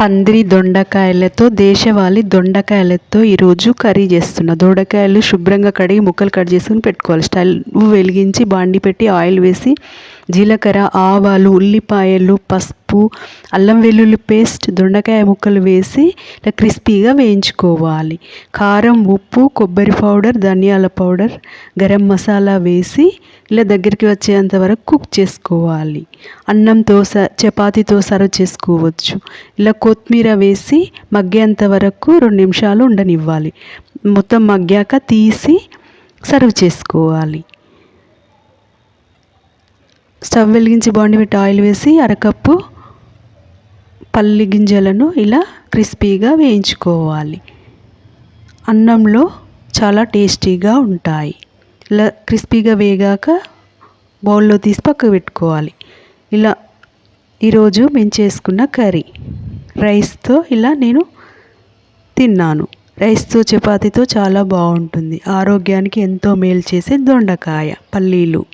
పందిరి దొండకాయలతో దేశవాళీ దొండకాయలతో ఈరోజు కర్రీ చేస్తున్నా. దొండకాయలు శుభ్రంగా కడిగి ముక్కలు కట్ చేసుకుని పెట్టుకోవాలి. స్టవ్ వెలిగించి బాండి పెట్టి ఆయిల్ వేసి జీలకర్ర ఆవాలు ఉల్లిపాయలు పసుపు అల్లం వెల్లుల్లి పేస్ట్ దొండకాయ ముక్కలు వేసి ఇలా క్రిస్పీగా వేయించుకోవాలి. కారం ఉప్పు కొబ్బరి పౌడర్ ధనియాల పౌడర్ గరం మసాలా వేసి ఇలా దగ్గరికి వచ్చేంత వరకు కుక్ చేసుకోవాలి. అన్నంతో స చపాతీతో సర్వ్ చేసుకోవచ్చు. ఇలా కొత్తిమీర వేసి మగ్గేంత వరకు రెండు నిమిషాలు ఉండనివ్వాలి. మొత్తం మగ్గాక తీసి సర్వ్ చేసుకోవాలి. స్టవ్ వెలిగించి బాండి పెట్టి ఆయిల్ వేసి అరకప్పు పల్లి గింజలను ఇలా క్రిస్పీగా వేయించుకోవాలి. అన్నంలో చాలా టేస్టీగా ఉంటాయి. ఇలా క్రిస్పీగా వేగాక బౌల్లో తీసి పక్కకు పెట్టుకోవాలి. ఇలా ఈరోజు మేము చేసుకున్న కర్రీ. రైస్తో ఇలా నేను తిన్నాను. రైస్తో చపాతీతో చాలా బాగుంటుంది. ఆరోగ్యానికి ఎంతో మేలు చేసే దొండకాయ పల్లీలు.